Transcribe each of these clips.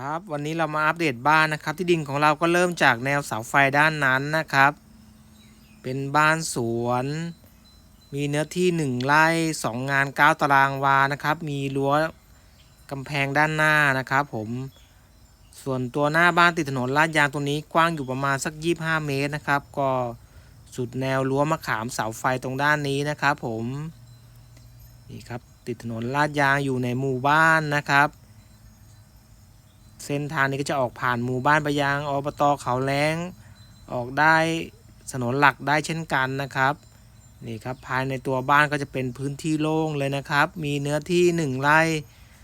ครับวันนี้เรามาอัปเดตบ้านนะครับ ที่ดินของเราก็เริ่มจากแนวเสาไฟด้านนั้นนะครับ เป็นบ้านสวน มีเนื้อที่ 1ไร่2 งาน 9 ตารางวานะครับ มีรั้วกำแพงด้านหน้านะครับผมส่วนตัวหน้าบ้านติดถนนลาดยางตัวนี้กว้างอยู่ประมาณสัก 25 เมตรนะครับ ก็สุดแนวรั้วมะขามเสาไฟตรงด้านนี้นะครับผมนี่ครับติดถนนลาดยางอยู่ในหมู่บ้านนะครับ เส้นทางนี้ก็จะออกผ่านหมู่บ้านไปยังอบตเขาแล้ง ออกได้ถนนหลักได้เช่นกันนะครับนี่ครับภายในตัวบ้านก็จะเป็นพื้นที่โล่งเลยนะครับ มีเนื้อที่ 1 ไร่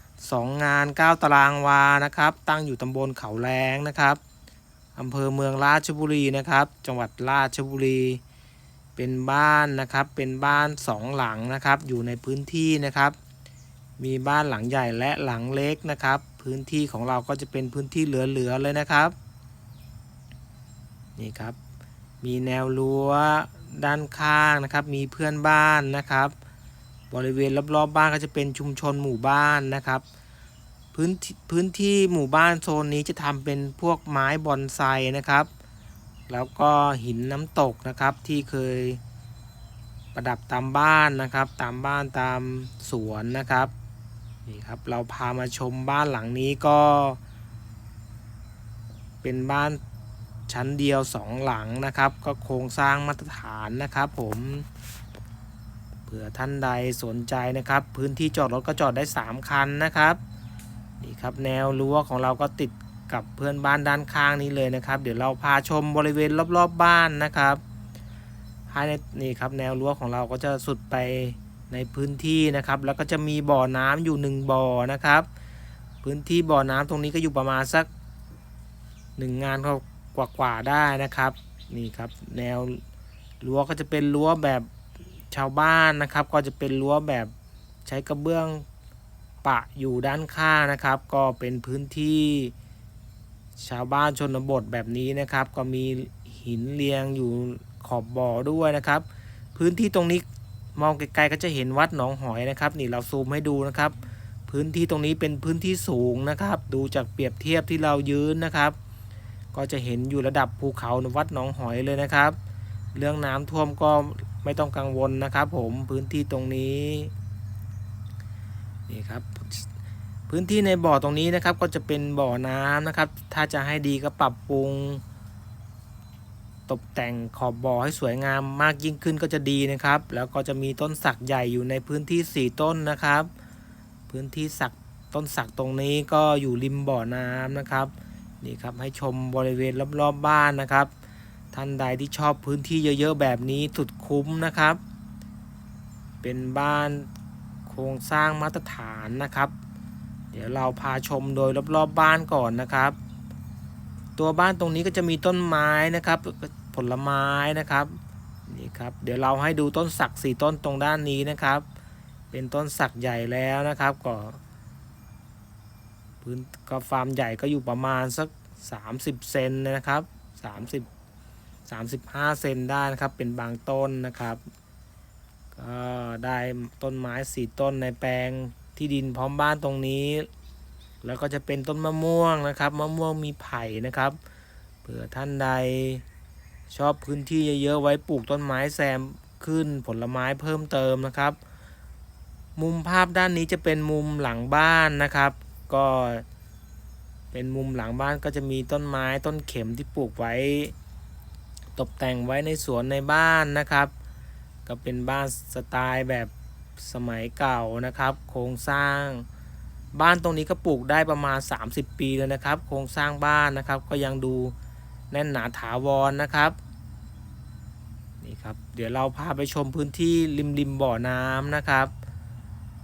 2 งาน 9 ตารางวานะครับ ตั้งอยู่ตำบลเขาแล้งนะครับอำเภอเมืองราชบุรีนะครับ จังหวัดราชบุรี เป็นบ้านนะครับ เป็นบ้านสองหลังนะครับ อยู่ในพื้นที่นะครับ มีบ้านหลังใหญ่และหลังเล็กนะครับ พื้นที่ของเราก็จะเป็นพื้นที่เหลือๆเลยนะครับ นี่ครับ มีแนวรั้วด้านข้างนะครับ มีเพื่อนบ้านนะครับ บริเวณรอบๆบ้านก็จะเป็นชุมชนหมู่บ้านนะครับ พื้นที่พื้นที่หมู่บ้านโซนนี้จะทำเป็นพวกไม้บอนไซนะครับ แล้วก็หินน้ำตกนะครับที่เคยประดับตามบ้านนะครับ ตามบ้านตามสวนนะครับ นี่ครับเราพามาชมบ้านหลังนี้ก็ เป็นบ้านชั้นเดียวสองหลังนะครับ ก็โครงสร้างมาตรฐานนะครับ ผมเผื่อท่านใดสนใจนะครับ พื้นที่จอดรถก็จอดได้ 3 คันนะครับนี่ครับแนวรั้วของเราก็ติดกับเพื่อนบ้านด้านข้างนี้เลยนะครับ เดี๋ยวเราพาชมบริเวณรอบๆบบ้านนะครับภายในนี่ครับแนวรั้วของเราก็จะสุดไป ในพื้นที่นะครับ แล้วก็จะมีบ่อน้ำอยู่หนึ่งบ่อนะครับ พื้นที่บ่อน้ำตรงนี้ก็อยู่ประมาณสักหนึ่งงานกว่ากว่าได้นะครับนี่ครับแนวรั้วก็จะเป็นรั้วแบบชาวบ้านนะครับ ก็จะเป็นรั้วแบบใช้กระเบื้องปะอยู่ด้านข้างนะครับ ก็เป็นพื้นที่ชาวบ้านชนบทแบบนี้นะครับ ก็มีหินเรียงอยู่ขอบบ่อด้วยนะครับ พื้นที่ตรงนี้ มองไกลๆก็จะเห็นวัดหนองหอยนะครับนี่เราซูมให้ดูนะครับ พื้นที่ตรงนี้เป็นพื้นที่สูงนะครับ ดูจากเปรียบเทียบที่เรายืนนะครับ ก็จะเห็นอยู่ระดับภูเขาวัดหนองหอยเลยนะครับ เรื่องน้ำท่วมก็ไม่ต้องกังวลนะครับ ผมพื้นที่ตรงนี้นี่ครับพื้นที่ในบ่อตรงนี้นะครับก็จะเป็นบ่อน้ำนะครับ ถ้าจะให้ดีก็ปรับปรุง ตกแต่งขอบบ่อให้สวยงามมากยิ่งขึ้นก็จะดีนะครับ แล้วก็จะมีต้นสักใหญ่อยู่ในพื้นที่ 4 ต้นนะครับ พื้นที่สักต้นสักตรงนี้ก็อยู่ริมบ่อน้ำนะครับนี่ครับให้ชมบริเวณรอบๆบบ้านนะครับ ท่านใดที่ชอบพื้นที่เยอะๆแบบนี้สุดคุ้มนะครับ เป็นบ้านโครงสร้างมาตรฐานนะครับ เดี๋ยวเราพาชมโดยรอบๆบบ้านก่อนนะครับ ตัวบ้านตรงนี้ก็จะมีต้นไม้นะครับ ผลไม้นะครับนี่ครับเดี๋ยวเราให้ดูต้นสักสี่ต้นตรงด้านนี้นะครับ เป็นต้นสักใหญ่แล้วนะครับก็พื้นก็ฟาร์มใหญ่ก็อยู่ประมาณสัก 30 เซนนะครับ 30 35 เซนได้นะครับเป็นบางต้นนะครับ ก็ได้ต้นไม้สี่ต้นในแปลงที่ดินพร้อมบ้านตรงนี้ แล้วก็จะเป็นต้นมะม่วงนะครับ มะม่วงมีไผ่นะครับ เผื่อท่านใด ชอบพื้นที่เยอะๆไว้ปลูกต้นไม้แซมขึ้นผลไม้เพิ่มเติมนะครับ มุมภาพด้านนี้จะเป็นมุมหลังบ้านนะครับ ก็เป็นมุมหลังบ้านก็จะมีต้นไม้ต้นเข็มที่ปลูกไว้ ตกแต่งไว้ในสวนในบ้านนะครับ ก็เป็นบ้านสไตล์แบบสมัยเก่านะครับ โครงสร้าง บ้านตรงนี้ก็ปลูกได้ประมาณ 30 ปีแล้วนะครับ โครงสร้างบ้านนะครับก็ยังดู แน่นหนาถาวรนนะครับนี่ครับ เดี๋ยวเราพาไปชมพื้นที่ริมริมบ่อน้ำนะครับ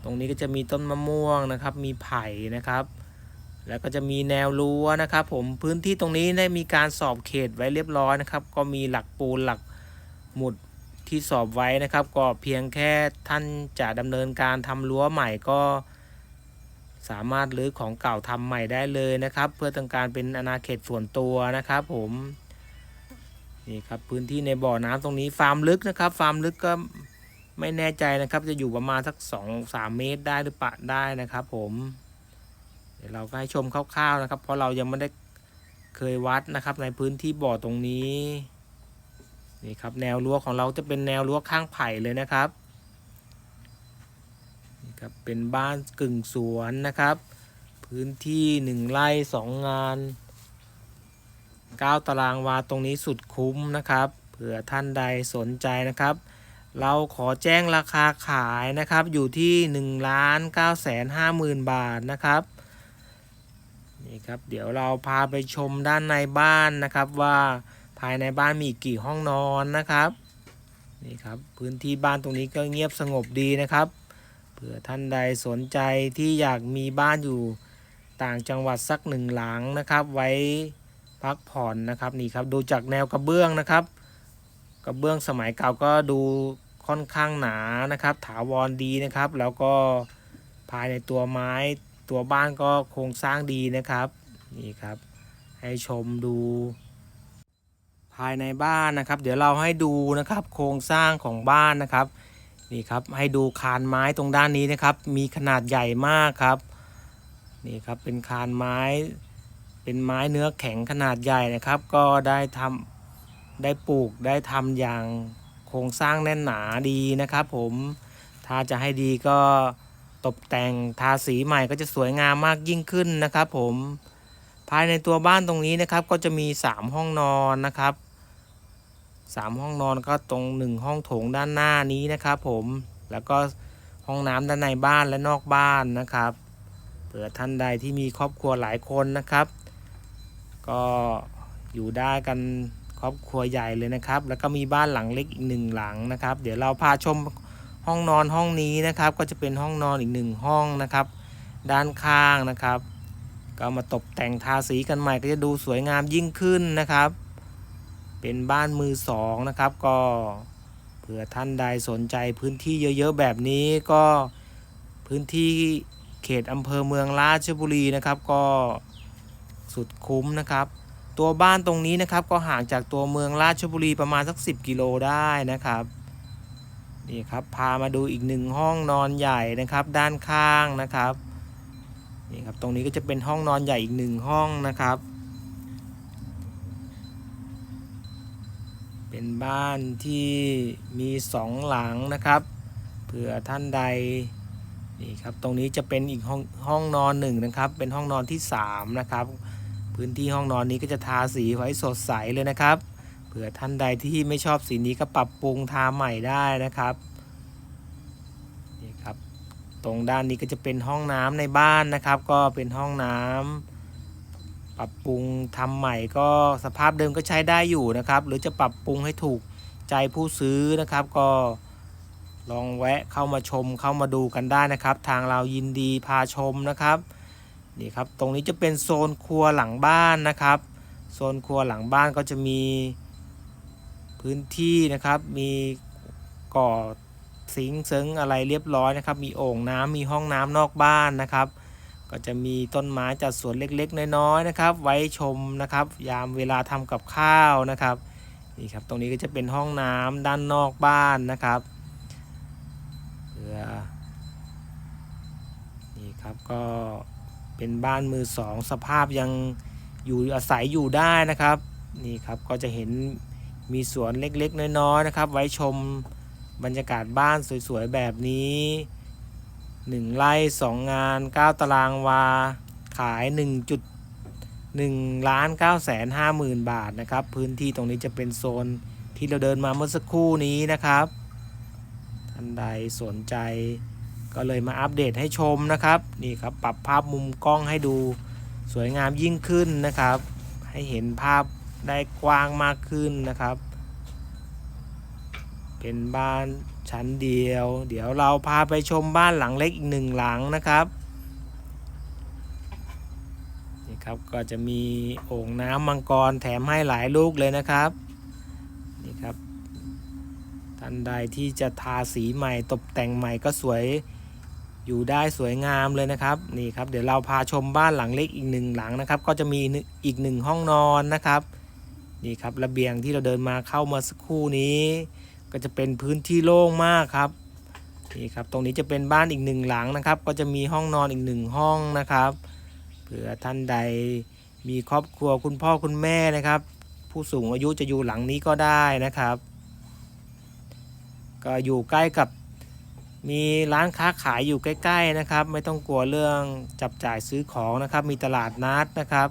ตรงนี้ก็จะมีต้นมะม่วงนะครับ มีไผ่นะครับ แล้วก็จะมีแนวรั้วนะครับ ผมพื้นที่ตรงนี้ได้มีการสอบเขตไว้เรียบร้อยนะครับ ก็มีหลักปูนหลักหมุดที่สอบไว้นะครับ ก็เพียงแค่ท่านจะดำเนินการทำรั้วใหม่ก็ สามารถรื้อของเก่าทำใหม่ได้เลยนะครับ เพื่อต้องการเป็นอาณาเขตส่วนตัวนะครับ ผมนี่ครับพื้นที่ในบ่อน้ำตรงนี้ฟาร์มลึกนะครับ ฟาร์มลึกก็ไม่แน่ใจนะครับ จะอยู่ประมาณสักสองสามเมตรได้หรือปล่าได้นะครับ ผมเดี๋ยวเราก็ให้ชมคร่าวๆนะครับ เพราะเรายังไม่ได้เคยวัดนะครับ ในพื้นที่บ่อตรงนี้นี่ครับแนวรั้วของเราจะเป็นแนวรั้วข้างไผ่เลยนะครับ ครับเป็นบ้านกึ่งสวนนะครับ พื้นที่หนึ่งไร่สองงานเก้าตารางวาตรงนี้สุดคุ้มนะครับเผื่อท่านใดสนใจนะครับ เราขอแจ้งราคาขายนะครับอยู่ที่1ล้าน9แสน5หมื่นบาทนะครับนี่ครับเดี๋ยวเราพาไปชมด้านในบ้านนะครับว่าภายในบ้านมีกี่ห้องนอนนะครับนี่ครับพื้นที่บ้านตรงนี้ก็เงียบสงบดีนะครับ เผื่อท่านใดสนใจที่อยากมีบ้านอยู่ต่างจังหวัดสักหนึ่งหลังนะครับ ไว้พักผ่อนนะครับนี่ครับดูจากแนวกระเบื้องนะครับ กระเบื้องสมัยเก่าก็ดูค่อนข้างหนานะครับ ถาวรดีนะครับ แล้วก็ภายในตัวไม้ตัวบ้านก็โครงสร้างดีนะครับนี่ครับ ให้ชมดู ภายในบ้านนะครับ เดี๋ยวเราให้ดูนะครับ โครงสร้างของบ้านนะครับ นี่ครับให้ดูคานไม้ตรงด้านนี้นะครับ มีขนาดใหญ่มากครับนี่ครับเป็นคานไม้เป็นไม้เนื้อแข็งขนาดใหญ่นะครับ ก็ได้ทำได้ปลูกได้ทำอย่างโครงสร้างแน่นหนาดีนะครับ ผมถ้าจะให้ดีก็ตกแต่งทาสีใหม่ก็จะสวยงามมากยิ่งขึ้นนะครับ ผมภายในตัวบ้านตรงนี้นะครับ ก็จะมี 3 ห้องนอนนะครับ 3ห้องนอนก็ตรง1ห้องโถงด้านหน้านี้นะครับผมแล้วก็ห้องน้ำด้านในบ้านและนอกบ้านนะครับเผื่อท่านใดที่มีครอบครัวหลายคนนะครับ ก็อยู่ได้กันครอบครัวใหญ่เลยนะครับ แล้วก็มีบ้านหลังเล็กอีกหนึ่งหลังนะครับ เดี๋ยวเราพาชมห้องนอนห้องนี้นะครับ ก็จะเป็นห้องนอนอีกหนึ่งห้องนะครับ ด้านข้างนะครับ ก็มาตกแต่งทาสีกันใหม่ก็จะดูสวยงามยิ่งขึ้นนะครับ เป็นบ้านมือสองนะครับ ก็เผื่อท่านใดสนใจพื้นที่เยอะๆแบบนี้ก็พื้นที่เขตอำเภอเมืองราชบุรีนะครับ ก็สุดคุ้มนะครับ ตัวบ้านตรงนี้นะครับ ก็ห่างจากตัวเมืองราชบุรีประมาณสัก 10 กิโลได้นะครับนี่ครับพามาดูอีกหนึ่งห้องนอนใหญ่นะครับ ด้านข้างนะครับนี่ครับตรงนี้ก็จะเป็นห้องนอนใหญ่อีกหนึ่งห้องนะครับ เป็นบ้านที่มีสองหลังนะครับ เผื่อท่านใดนี่ครับตรงนี้จะเป็นอีกห้องห้องนอนหนึ่งนะครับ เป็นห้องนอนที่สามนะครับพื้นที่ห้องนอนนี้ก็จะทาสีไว้สดใสเลยนะครับเผื่อท่านใดที่ไม่ชอบสีนี้ก็ปรับปรุงทาใหม่ได้นะครับนี่ครับตรงด้านนี้ก็จะเป็นห้องน้ำในบ้านนะครับ ก็เป็นห้องน้ำ ปรับปรุงทำใหม่ก็สภาพเดิมก็ใช้ได้อยู่นะครับ หรือจะปรับปรุงให้ถูกใจผู้ซื้อนะครับ ก็ลองแวะเข้ามาชมเข้ามาดูกันได้นะครับ ทางเรายินดีพาชมนะครับนี่ครับตรงนี้จะเป็นโซนครัวหลังบ้านนะครับ โซนครัวหลังบ้านก็จะมีพื้นที่นะครับ มีก่อสิงเซิงอะไรเรียบร้อยนะครับ มีโอ่งน้ำมีห้องน้ำนอกบ้านนะครับ ก็จะมีต้นไม้จัดสวนเล็กๆ น้อยๆนะครับ ไว้ชมนะครับ ยามเวลาทำกับข้าวนะครับนี่ครับตรงนี้ก็จะเป็นห้องน้ำด้านนอกบ้านนะครับเพื่อนี่ครับก็เป็นบ้านมือสองสภาพยังอยู่อาศัยอยู่ได้นะครับนี่ครับก็จะเห็นมีสวนเล็กๆ น้อยๆนะครับ ไว้ชมบรรยากาศบ้านสวยๆแบบนี้ 1ไร่2 งาน 9 ตารางวา ขาย 1.1ล้าน9แสน5หมื่นบาทนะครับ พื้นที่ตรงนี้จะเป็นโซนที่เราเดินมาเมื่อสักครู่นี้นะครับท่านใดสนใจก็เลยมาอัปเดตให้ชมนะครับ นี่ครับปรับภาพมุมกล้องให้ดูสวยงามยิ่งขึ้นนะครับ ให้เห็นภาพได้กว้างมากขึ้นนะครับ เป็นบ้าน ชั้นเดียว เดี๋ยวเราพาไปชมบ้านหลังเล็กอีกหนึ่งหลังนะครับนี่ครับก็จะมีโอ่งน้ำมังกรแถมให้หลายลูกเลยนะครับนี่ครับท่านใดที่จะทาสีใหม่ตกแต่งใหม่ก็สวยอยู่ได้สวยงามเลยนะครับนี่ครับเดี๋ยวเราพาชมบ้านหลังเล็กอีกหนึ่งหลังนะครับ ก็จะมีอีกหนึ่งห้องนอนนะครับนี่ครับระเบียงที่เราเดินมาเข้ามาสักครู่นี้ ก็จะเป็นพื้นที่โล่งมากครับนี่ครับตรงนี้จะเป็นบ้านอีกหนึ่งหลังนะครับ ก็จะมีห้องนอนอีกหนึ่งห้องนะครับเผื่อท่านใดมีครอบครัวคุณพ่อคุณแม่นะครับ ผู้สูงอายุจะอยู่หลังนี้ก็ได้นะครับ ก็อยู่ใกล้กับมีร้านค้าขายอยู่ใกล้ ๆนะครับ ไม่ต้องกลัวเรื่องจับจ่ายซื้อของนะครับ มีตลาดนัดนะครับ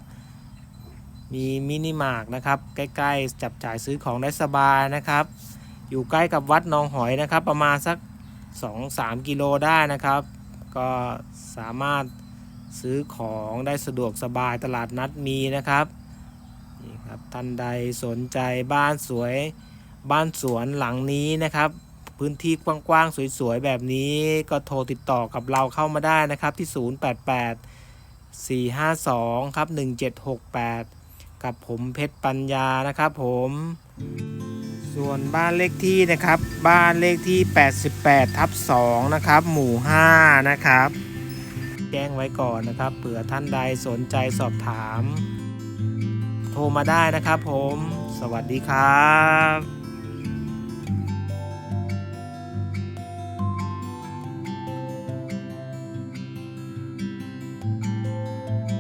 มีมินิมาร์ทนะครับ ใกล้ ๆ จับจ่ายซื้อของได้สบายนะครับ อยู่ใกล้กับวัดหนองหอยนะครับ ประมาณสัก 2-3 กิโลได้นะครับ ก็สามารถซื้อของได้สะดวกสบายตลาดนัดมีนะครับนี่ครับท่านใดสนใจบ้านสวยบ้านสวนหลังนี้นะครับ พื้นที่กว้างๆ สวยๆ แบบนี้ก็โทรติดต่อกับเราเข้ามาได้นะครับที่ 088 452 ครับ 1768 กับผมเพชรปัญญานะครับผม ส่วนบ้านเลขที่นะครับ บ้านเลขที่ 88 ทับ 2 นะครับ หมู่ 5 นะครับ แจ้งไว้ก่อนนะครับ เผื่อท่านใดสนใจสอบถาม โทรมาได้นะครับผม สวัสดีครับ